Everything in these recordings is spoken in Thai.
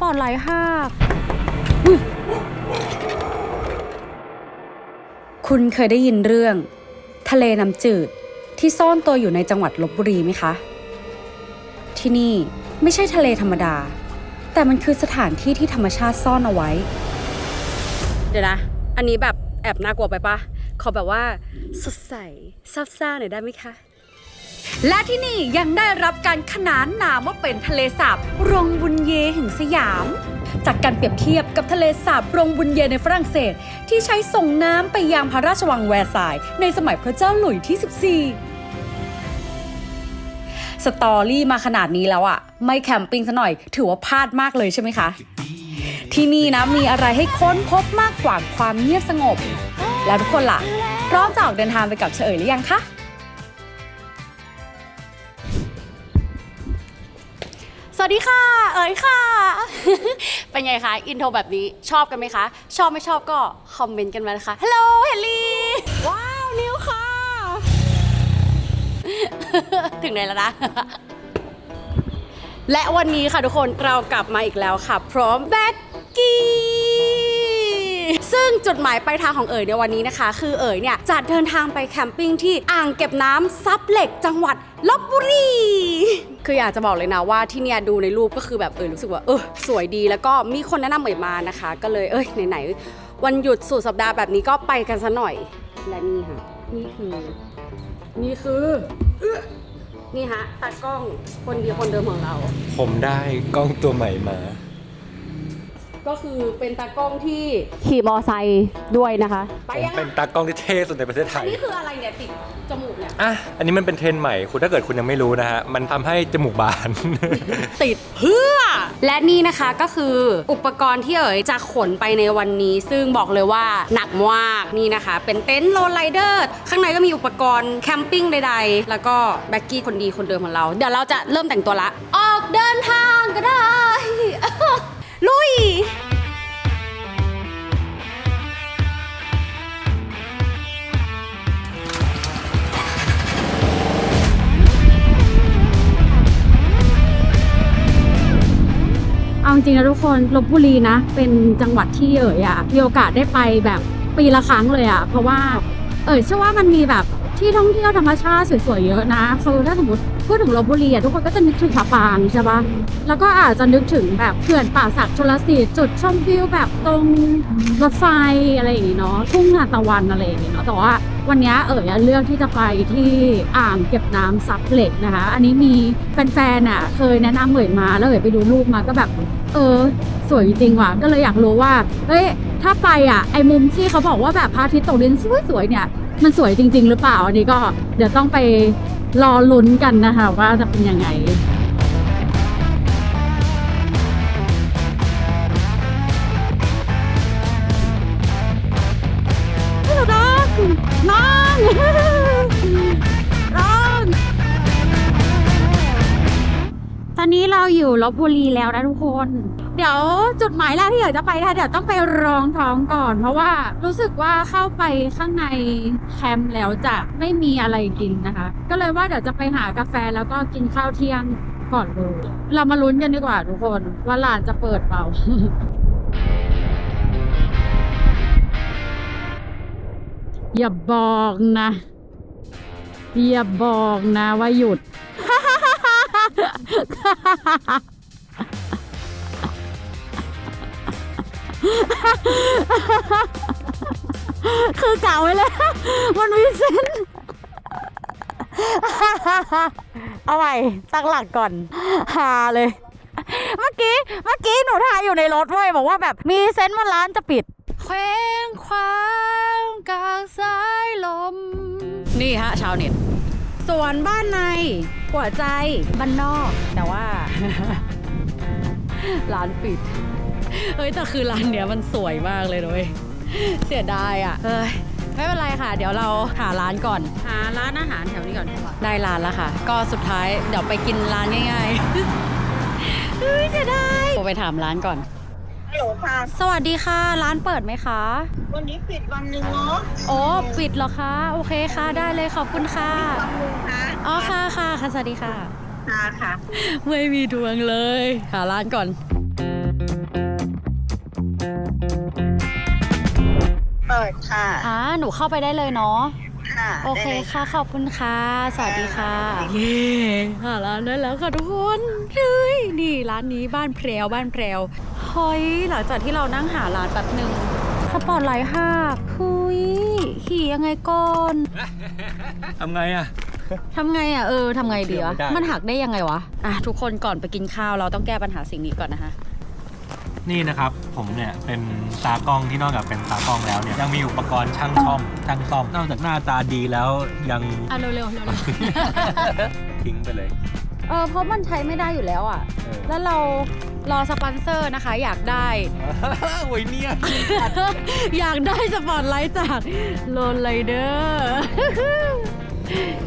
ปอร์ตไลหักคุณเคยได้ยินเรื่อง ทะเลน้ำจืดที่ซ่อนตัวอยู่ในจังหวัดลบบุรีไหมคะ ที่นี่ไม่ใช่ทะเลธรรมดา แต่มันคือสถานที่ที่ธรรมชาติซ่อนเอาไว้ เดี๋ยวนะ อันนี้แบบแอบน่ากลัวไปปะขอแบบว่าสดใสซับซ่าหน่อยได้ไหมคะ และที่นี่ยังได้รับการขนานนามว่าเป็นทะเลสาบรงบุญเยแห่งสยาม จากการเปรียบเทียบกับทะเลสาบรงบุญเยในฝรั่งเศส ที่ใช้ส่งน้ำไปยังพระราชวังแวร์ซายในสมัยพระเจ้าหลุยที่ 14 สตอรี่มาขนาดนี้แล้วอะไม่แคมปิ้งซะหน่อย ถือว่าพลาดมากเลยใช่ไหมคะ ที่นี่นะมีอะไรให้ค้นพบมากกว่าความเงียบสงบ แล้วทุกคนล่ะพร้อมจะออกเดินทางไปกับเฉยหรือยังคะ สวัสดีค่ะ เอ๋ยค่ะ เป็นไงคะ อินโทรแบบนี้ชอบกันไหมคะ ชอบไม่ชอบก็คอมเมนต์กันมานะคะฮัลโหลเฮลลี่ว้าว นิวค่ะ ถึงไหนแล้วนะและวันนี้ค่ะทุกคนเรากลับมาอีกแล้วค่ะ พร้อมแบ็กกี้ซึ่งจุดหมายปลายทางของเอ๋ยในวันนี้นะคะ คือเอ๋ยเนี่ยจะเดินทางไปแคมปิ้งที่อ่างเก็บน้ำซับเหล็กจังหวัดลบบุรี คืออยากจะบอกเลยนะว่าที่เนี่ยดูในรูปก็คือแบบเออรู้สึกว่าเออสวยดีแล้วก็มีคนแนะนำเหมยมานะคะ ก็เลยเอ้ยไหนๆวันหยุดสุดสัปดาห์แบบนี้ก็ไปกันซะหน่อยและนี่ค่ะนี่คือนี่คืออื้อนี่ฮะตากล้องคนเดียวคนเดิมของเรา ผมได้กล้องตัวใหม่มา ก็คือเป็นตากล้องที่ขี่มอไซค์ด้วยนะคะ ไปผมยังเป็นตากล้องที่เท่สุดในประเทศไทอันย นี้คืออะไรเนี่ยติดจมูกเนี่ยอะ อันนี้มันเป็นเทรนด์ใหม่ คุณถ้าเกิดคุณยังไม่รู้นะฮะ มันทำให้จมูกบาน ติดเพื่อ และนี่นะคะก็คืออุปกรณ์ที่เอ๋ยจะขนไปในวันนี้ ซึ่งบอกเลยว่าหนักมากนี่นะคะ เป็นเต็นท์โรลไลเดอร์ข้างในก็มีอุปกรณ์แคมปิ้งใดๆ แล้วก็แบ็กกี้คนดีคนเดิมของเรา เดี๋ยวเราจะเริ่มแต่งตัวละ ออกเดินทางก็ได้ ริงๆนะทุกคนลบบุรีนะ เป็นจังหวัดที่เอ๋ยอะมีโอกาสได้ไปแบบปีละครั้งเลยอะเพราะว่าเอ๋ยเชื่อว่ามันมีแบบที่ท่องเที่ยวธรรมชาติสวยๆเยอะนะคือถ้าสมมติพูดถึงลบบุรีอะทุกคนก็จะนึกถึงผาปางใช่ปะแล้วก็อาจจะนึกถึงแบบเขื่อนป่าสักชลสิทธิ์จุดชมวิวแบบตรงรถไฟอะไรอย่างงี้เนาะทุ่งนาตะวันอะไรอย่างงี้เนาะแต่ว่าวันนี้เอ๋ยเลือกที่จะไปที่อ่างเก็บน้ำซับเหล็กนะคะ อันนี้มีแฟนๆอะเคยแนะนำเอ๋ยมาแล้วเอ๋ยไปดูรูปมาก็แบบ เออ สวยจริงว่ะก็เลยอยากรู้ว่าเฮ้ยถ้าไปอะไอ้มุมที่เขาบอกว่าแบบพระอาทิตย์ตกดินสวยๆเนี่ย มันสวยจริง ๆ หรือเปล่าอันนี้ก็เดี๋ยวต้องไปรอลุ้นกันนะคะว่าจะเป็นยังไง อนนี้เราอยู่ลบบุรีแล้วนะทุกคน เดี๋ยวจุดหมายแรกที่อยากจะไปนะเดี๋ยวต้องไปรองท้องก่อน เพราะว่ารู้สึกว่าเข้าไปข้างในแคมป์แล้วจะไม่มีอะไรกินนะคะ ก็เลยว่าเดี๋ยวจะไปหากาแฟแล้วก็กินข้าวเที่ยงก่อนเลยเรามาลุ้นกันดีกว่าทุกคน ว่าร้านจะเปิดเปล่าอย่าบอกนะ อย่าบอกนะว่าหยุด คือเก่าไว้เลยมันมีเส้นเอาใหม่ตั้งหลักก่อนฮาเลย เมื่อกี้ เมื่อกี้หนูถ่ายอยู่ในรถเว้ยบอกว่าแบบมีเซนต์ว่าร้านจะปิด เคว้งคว้างกลางสายลม นี่ฮะ ชาวเน็ต ส่วนบ้านใน หัวใจบ้านนอกแต่ว่า ร้านปิด เฮ้ยแต่คือร้านเนี้ยมันสวยมากเลยด้วยเสียดายอะเฮ้ยไม่เป็นไรค่ะ เดี๋ยวเราหาร้านก่อน หาร้านอาหารแถวนี้ก่อนได้ร้านแล้วค่ะ ก็สุดท้ายเดี๋ยวไปกินร้านง่ายๆเฮ้ยเสียดายโทรไปถามร้านก่อน อยู่ค่ะ สวัสดีค่ะ ร้านเปิดไหมคะ วันนี้ปิดวันหนึ่งเนาะโอ้ปิดเหรอคะ โอเคค่ะ ได้เลยขอบคุณค่ะอ๋อค่ะค่ะค่ะ สวัสดีค่ะ ค่ะค่ะ ไม่มีดวงเลย หาร้านก่อน เปิดค่ะ อ่า หนูเข้าไปได้เลยเนาะ โอเคได้ลยค่ะ ขอบคุณค่ะ สวัสดีค่ะ เย้หาร้านได้แล้วค่ะทุกคนเฮ้ยนี่ร้านนี้บ้านแพรวบ้านแพรวเฮ้ยหลังจากที่เรานั่งหาร้านแป๊บหนึ่งสปอตไลท์หักเฮ้ยขี่ยังไงก่อนทำไงอะทำไงอะเออทำไงดีวะเชื่อไม่ได้มันหักได้ยังไงวะอะทุกคนก่อนไปกินข้าวเราต้องแก้ปัญหาสิ่งนี้ก่อนนะคะ นี่นะครับผมเนี่ยเป็นตากล้องที่นอกจากเป็นตากล้องแล้วเนี่ยยังมีอุปกรณ์ช่างซ่อมช่างซ่อมนอกจากหน้าตาดีแล้วยัง อะเร็วๆเร็วเร็วทิ้งไปเลย เออเพราะมันใช้ไม่ได้อยู่แล้วอะ เออ แล้วเรารอสปอนเซอร์นะคะ อยากได้ โอ้ยเนี่ยอยากได้สปอตไลท์จากโลนไลเดอร์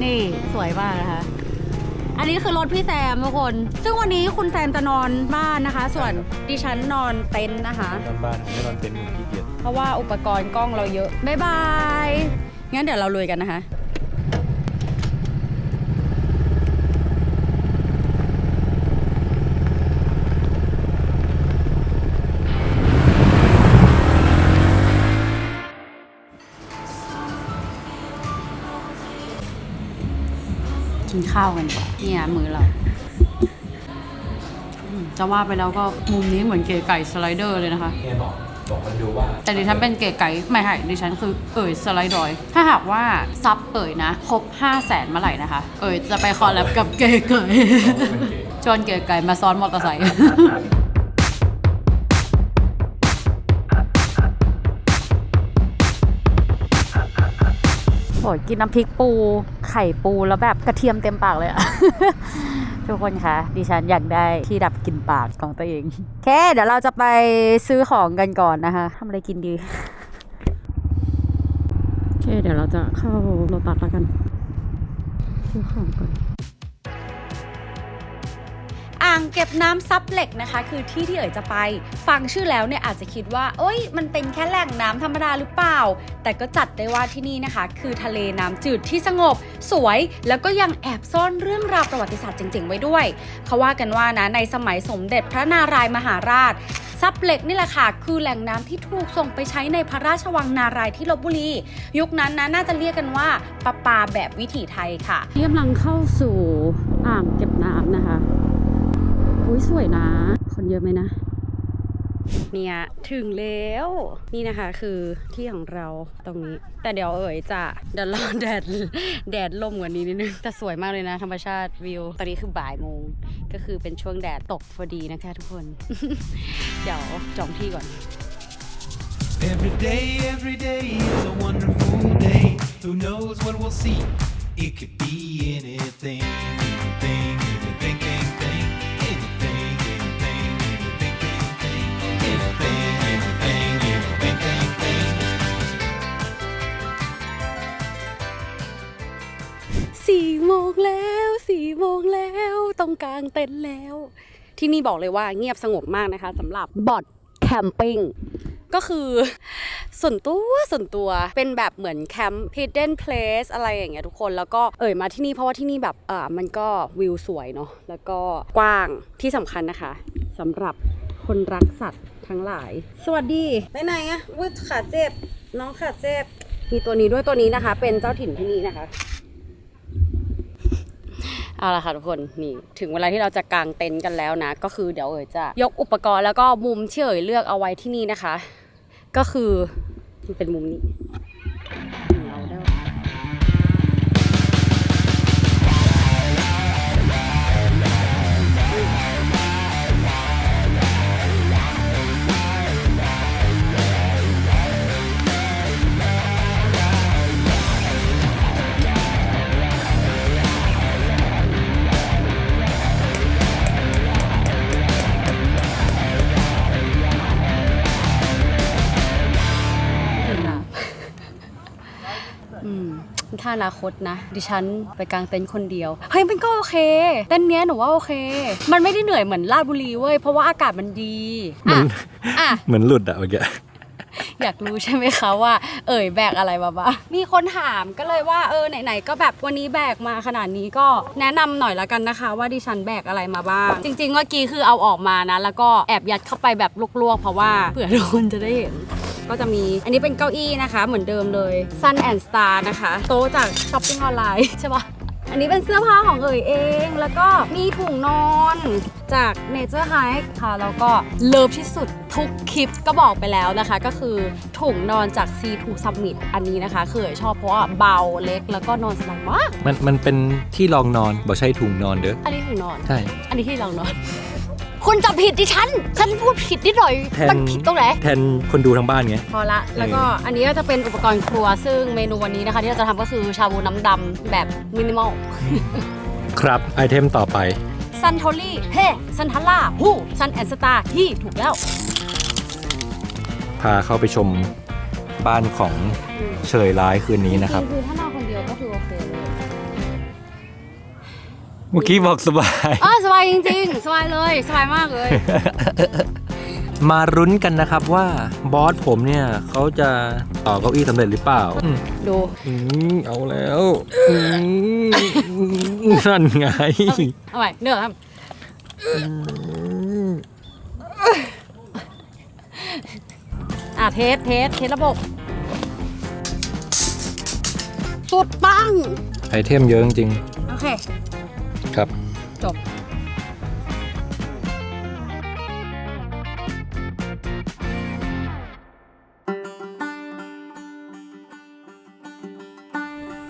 นี่สวยมากนะคะ อันนี้คือรถพี่แซมทุกคน ซึ่งวันนี้คุณแซมจะนอนบ้านนะคะ ส่วนดิฉันนอนเต็นท์นะคะ นอนบ้านไม่นอนเป็นหนุ่มขี้เกียจเพราะว่าอุปกรณ์กล้องเราเยอะ บ๊ายบาย งั้นเดี๋ยวเราลุยกันนะคะ ข้าวกันก่อนเนี่ยมือเราอืมจะว่าไปแล้วก็มุมนี้เหมือนเก๋ไก่สไลเดอร์เลยนะคะเนี่ยบอกบอกคนดูว่า แต่ดิฉันเป็นเก๋ไก่ไม่ใช่ดิฉันคือเอ๋ยสไลด์ดอย ถ้าหากว่าซับเอ๋ยนะ ครบ 5 0 0แสนเมื่อไหร่นะคะ เอ๋ยจะไปคอลแลบกับเก๋ไก่ชวนเก๋ไก่มาซ้อนมอเตอร์ไซค์ โอ้ยกินน้ำพริกปู ไข่ปูแล้วแบบกระเทียมเต็มปากเลยอะทุกคนคะดิฉันอยากได้ที่ดับกลิ่นปากของตัวเองแค่เดี๋ยวเราจะไปซื้อของกันก่อนนะคะทำอะไรกินดีโอเคเดี๋ยวเราจะเข้าโลตัสแล้วกัน ซื้อของก่อน อ่างเก็บน้ำซับเหล็กนะคะ คือที่ที่เอ๋ยจะไป ฟังชื่อแล้วเนี่ยอาจจะคิดว่าเอ้ย มันเป็นแค่แหล่งน้ำธรรมดาหรือเปล่า แต่ก็จัดได้ว่าที่นี่นะคะ คือทะเลน้ำจืดที่สงบ สวย แล้วก็ยังแอบซ่อนเรื่องราวประวัติศาสตร์เจ๋งๆ ไว้ด้วย เขาว่ากันว่านะในสมัยสมเด็จพระนารายมหาราชซับเหล็กนี่แหละค่ะ คือแหล่งน้ำที่ถูกส่งไปใช้ในพระราชวังนารายที่ลบบุรี ยุคนั้นนะน่าจะเรียกกันว่าปะปาแบบวิถีไทยค่ะที่กำลังเข้าสู่อ่างเก็บน้ำนะคะ อุ้ยสวยนะ คนเยอะไหมนะ เนี่ย ถึงแล้ว นี่นะคะคือที่ของเราตรงนี้ แต่เดี๋ยวเอ๋ยจะเดี๋ยวรอแดดแดดล่มกว่านี้นิดนึง แต่สวยมากเลยนะ ธรรมชาติวิว ตอนนี้คือบ่ายโมง ก็คือเป็นช่วงแดดตกพอดีนะคะทุกคน เดี๋ยวจองที่ก่อน Every day, every day is a wonderful day. Who knows what we'll see? It could be anything, anything, สี่โมงแล้วสี่โมงแล้วตรงกลางเต็นท์แล้ว ที่นี่บอกเลยว่าเงียบสงบมากนะคะสำหรับบอดแคมปิ้งก็คือส่วนตัวส่วนตัวเป็นแบบเหมือนแคมป์ hidden place อะไรอย่างเงี้ยทุกคนแล้วก็เอ่ยมาที่นี่เพราะว่าที่นี่แบบเออมันก็วิวสวยเนาะแล้วก็กว้างที่สำคัญนะคะสำหรับคนรักสัตว์ทั้งหลาย สวัสดีไปไหนอะวุ้ยขาเจ็บน้องขาเจ็บมีตัวนี้ด้วยตัวนี้นะคะ เป็นเจ้าถิ่นที่นี่นะคะ เอาละค่ะทุกคนนี่ถึงเวลาที่เราจะกางเต็นท์กันแล้วนะ ก็คือเดี๋ยวเอ๋ยจะยกอุปกรณ์แล้วก็มุมที่เอ๋ยเลือกเอาไว้ที่นี่นะคะ ก็คือมันเป็นมุมนี้าอนาคตนะ ดิฉันไปกางเต็นท์คนเดียว เฮ้ยมันก็โอเค เต็นท์เนี้ยหนูว่าโอเค มันไม่ได้เหนื่อยเหมือนลาดบุรีเว้ย เพราะว่าอากาศมันดีอะอะ เหมือนหลุดอะเมื่อกี้อยากรู้ใช่ไหมคะว่า เอ่ยแบกอะไรมาบ้างมีคนถามก็เลยว่าเออไหนๆก็แบบวันนี้แบกมาขนาดนี้ก็แนะนำหน่อยละกันนะคะ ว่าดิฉันแบกอะไรมาบ้าง จริงๆเมื่อกี้คือเอาออกมานะ แล้วก็แอบยัดเข้าไปแบบลวกๆ เพราะว่าเผื่อทุกคนจะได้เห็น ก็จะมีอันนี้เป็นเก้าอี้นะคะ เหมือนเดิมเลย Sun and Star นะคะ โต๊ะจากช้อปปิ้งออนไลน์ใช่ปะอันนี้เป็นเสื้อผ้าของเอ๋ยเอง แล้วก็มีถุงนอนจาก Nature Hike ค่ะ แล้วก็เลิฟที่สุดทุกคลิปก็บอกไปแล้วนะคะ ก็คือถุงนอนจาก C2 Summit อันนี้นะคะคือเอ๋ยชอบเพราะว่าเบาเล็กแล้วก็นอนสบายมาก มันมันเป็นที่รองนอนบอกใช่ถุงนอนเด้อ อันนี้ถุงนอน ใช่ อันนี้ที่เรานอน คุณจับผิดดิฉัน ฉันพูดผิดนิดหน่อย แทนมันผิดตรงไหน แทนคนดูทางบ้านไง พอละ แล้วก็อันนี้ก็จะเป็นอุปกรณ์ครัว ซึ่งเมนูวันนี้นะคะที่เราจะทำก็คือชาบูน้ำดำแบบมินิมอล ครับไอเทมต่อไป ซันโทลี่เฮ้ซันทัลล่าฮูซันแอนสตาร์ที่ถูกแล้ว พาเข้าไปชมบ้านของเฉยร้ายคืนนี้นะครับ คือถ้านอนคนเดียวก็คือโอเคเลย เมื่อกี้บอกสบายอ๋อสบายจริงๆ สบายเลยสบายมากเลย มารุ้นกันนะครับว่าบอสผมเนี่ยเขาจะต่อเก้าอี้สำเร็จหรือเปล่าดูอืมเอาแล้วอืมนั่นไงเอาใหม่เนื้อครับอะเทสเทสเทสระบบ สุดปังไอเทมเยอะจริงโอเคๆ ครับ จบ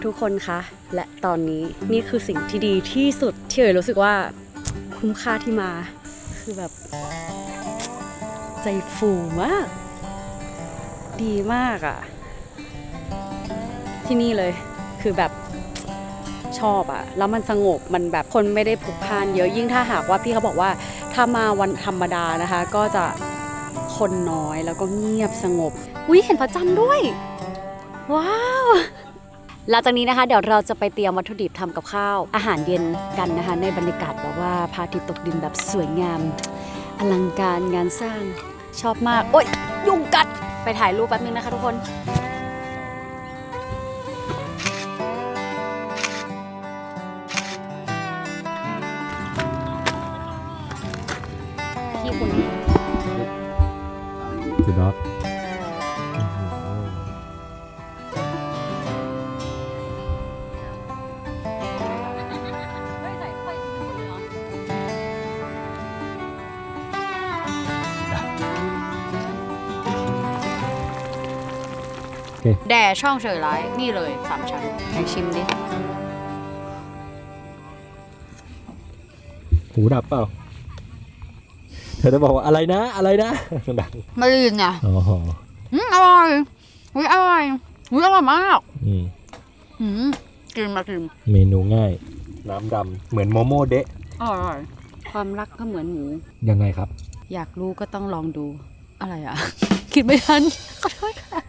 ทุกคนคะและตอนนี้นี่คือสิ่งที่ดีที่สุดที่เอ๋ยรู้สึกว่าคุ้มค่าที่มา คือแบบ ใจฟูมาก ดีมากอะ่ะ ที่นี่เลยคือแบบ ชอบอะแล้วมันสงบมันแบบคนไม่ได้พลุกพล่านเยอะยิ่งถ้าหากว่าพี่เขาบอกว่าถ้ามาวันธรรมดานะคะ ก็จะคนน้อยแล้วก็เงียบสงบอุ้ยเห็นพระจันทร์ด้วย ว้าวหลังจากนี้นะคะเดี๋ยวเราจะไปเตรียมวัตถุดิบทำกับข้าว อาหารเย็นกันนะคะ ในบรรยากาศแบบว่าพระอาทิตย์ตกดินแบบสวยงาม อลังการงานสร้างชอบมาก โอ๊ย ยุงกัดไปถ่ายรูปแป๊บนึงนะคะทุกคน แด่ช่องเฉยร้ายนี่เลยสามชั้นไหนชิมดิหูดับเปล่า เธอจะบอกว่าอะไรนะ อะไรนะดังไม่ได้ยินไงอ๋ออืมอร่อยอุ้ยอร่อยอุ้ยอร่อยมากอืมอืมกินมากินเมนูง่าย น้ำดำเหมือนโมโม่เดะอร่อยความรักก็เหมือนหมู ยังไงครับ อยากรู้ก็ต้องลองดูอะไรอะ คิดไม่ทันขอโทษค่ะอ๋อ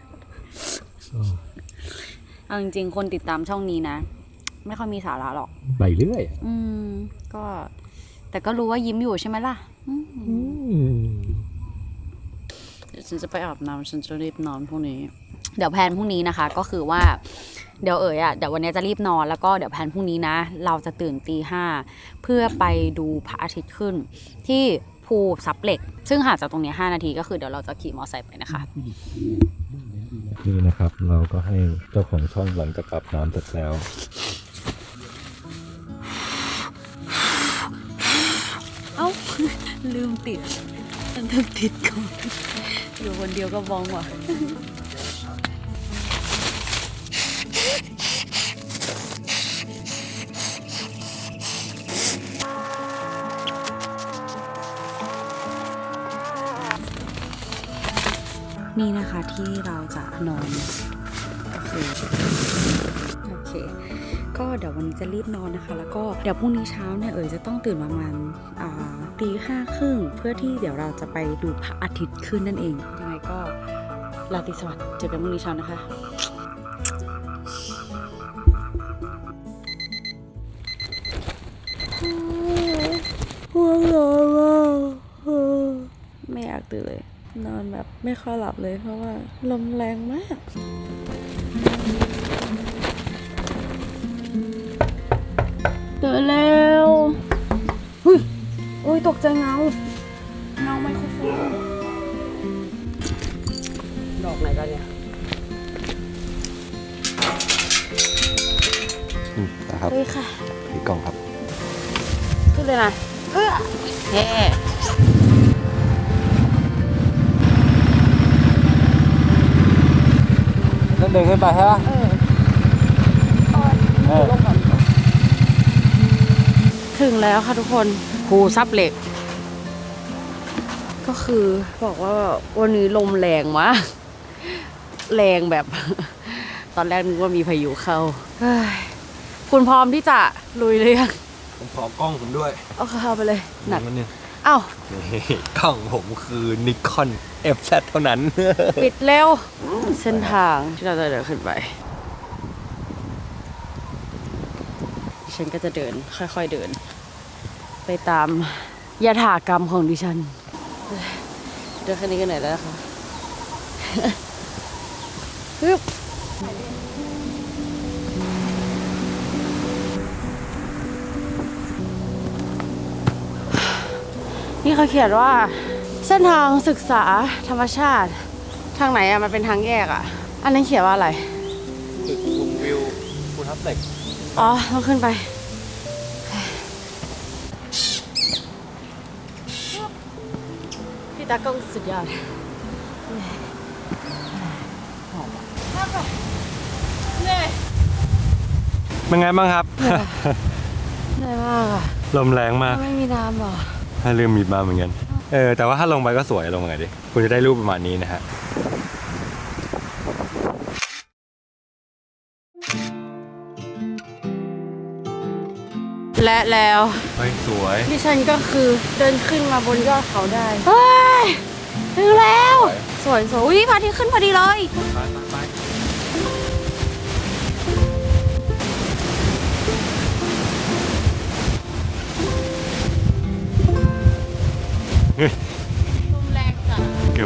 เอาจริงๆ คนติดตามช่องนี้นะ ไม่ค่อยมีสาระหรอกใบเรื่อยอืม ก็ แต่ก็รู้ว่ายิ้มอยู่ใช่ไหมล่ะอืมอืมเดี๋ยวฉันจะไปอาบน้ำฉันจะรีบนอนพรุ่งนี้ เดี๋ยวแพลนพรุ่งนี้นะคะ ก็คือว่า เดี๋ยวเอ๋ยอะเดี๋ยววันนี้จะรีบนอนแล้วก็เดี๋ยวแพลนพรุ่งนี้นะ เราจะตื่นตีห้าเพื่อไปดูพระอาทิตย์ขึ้น ที่ภูซับเหล็ก ซึ่งห่างจากตรงนี้5นาทีก็คือเดี๋ยวเราจะขี่มอเตอร์ไซค์ไปนะคะ นี่นะครับ เราก็ให้เจ้าของช่องหลังจากอาบน้ำเสร็จแล้วเอ้า ลืมติดฉันลืมติดก่อนอยู่คนเดียวก็มองว่ะ นี่นะคะที่เราจะนอนโอเคโอเค ก็เดี๋ยววันนี้จะรีบนอนนะคะ แล้วก็เดี๋ยวพรุ่งนี้เช้าเนี่ยเอ๋ยจะต้องตื่นประมาณตีห้าครึ่งเพื่อที่เดี๋ยวเราจะไปดูพระอาทิตย์ขึ้นนั่นเองยังไงก็ลาติสวัสดิ์เจอกันพรุ่งนี้เช้านะคะ ไม่ค่อยหลับเลยเพราะว่าลมแรงมากตื่นแล้วเฮ้ยโอ้ยตกใจเงา เงาไมโครโฟนดอกไหนกันเนี่ยนะครับเฮ้ยค่ะถือกล่องครับ ขึ้นเลยนะเพื่อ ต้องเดินขึ้นไปใช่ปะเออเออลงก่อนถึงแล้วค่ะทุกคนภูซับเหล็ก ก็คือบอกว่าวันนี้ลมแรงมากแรงแบบ ตอนแรกนึกว่ามีพายุเข้าเฮ้ยคุณพร้อมที่จะลุยเลยยังผมขอกล้องผมด้วย เอาเข้าไปเลยหนักมันนึงเอ้านี่กล้องผมคือนิคอน FZ เท่านั้น ปิดเร็ว เส้นทางที่เราจะเดินขึ้นไปดิฉันก็จะเดินค่อยๆเดิน ไปตามยถากรรมของดิฉัน เดินแค่นี้กันไหนอยแล้วนะคะฮึบนี่เขาเขียนว่า เส้นทางศึกษาธรรมชาติ ทางไหนอะมันเป็นทางแยกอะอันนั้นเขียนว่าอะไร จุดชมวิวภูทับเหล็กอ๋อต้องขึ้นไป พี่ตากล้องสุดยอดเหนื่อยเป็นไงบ้างครับ เหนื่อยมากอะลมแรงมาก ไม่มีน้ำเหรอถ้าลืมมีดมาเหมือนกัน เออแต่ว่าถ้าลงไปก็สวยลงไงดิคุณจะได้รูปประมาณนี้นะฮะและแล้วเฮ้ยสวย ดิฉันก็คือเดินขึ้นมาบนยอดเขาได้ เฮ้ย ถึงแล้ว สวยสวยอุ้ยพระอาทิตย์ขึ้นพอดีเลย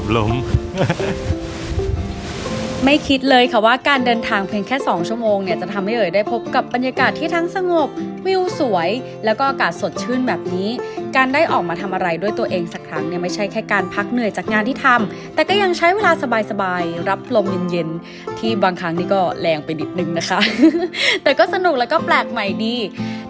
อบล้ม ไม่คิดเลยค่ะว่าการเดินทางเพียงแค่ 2 ชั่วโมงเนี่ยจะทำให้เอ่ยได้พบกับบรรยากาศที่ทั้งสงบ วิวสวย แล้วก็อากาศสดชื่นแบบนี้ การได้ออกมาทำอะไรด้วยตัวเองสักครั้งเนี่ยไม่ใช่แค่การพักเหนื่อยจากงานที่ทำแต่ก็ยังใช้เวลาสบายๆรับลมเย็นๆที่บางครั้งนี่ก็แรงไปนิดนึงนะคะ แต่ก็สนุกแล้วก็แปลกใหม่ดี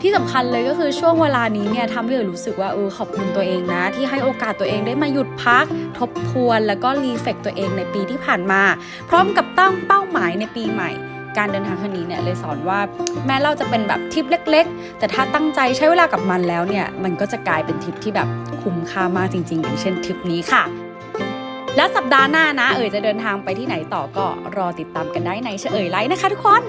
ที่สำคัญเลยก็คือช่วงเวลานี้เนี่ยทำให้เอ๋รู้สึกว่าเออขอบคุณตัวเองนะ ที่ให้โอกาสตัวเองได้มาหยุดพัก ทบทวน แล้วก็รีเฟกตัวเองในปีที่ผ่านมา พร้อมกับตั้งเป้าหมายในปีใหม่การเดินทางครั้งนี้เนี่ยเลยสอนว่าแม้เราจะเป็นแบบทริปเล็ก ๆ แต่ถ้าตั้งใจใช้เวลากับมันแล้วเนี่ยมันก็จะกลายเป็นทริปที่แบบคุ้มค่ามากจริง ๆ อย่างเช่นทริปนี้ค่ะ และสัปดาห์หน้านะ เอ๋ยจะเดินทางไปที่ไหนต่อก็รอติดตามกันได้ในเฉเอ๋ยไลฟ์นะคะทุกคน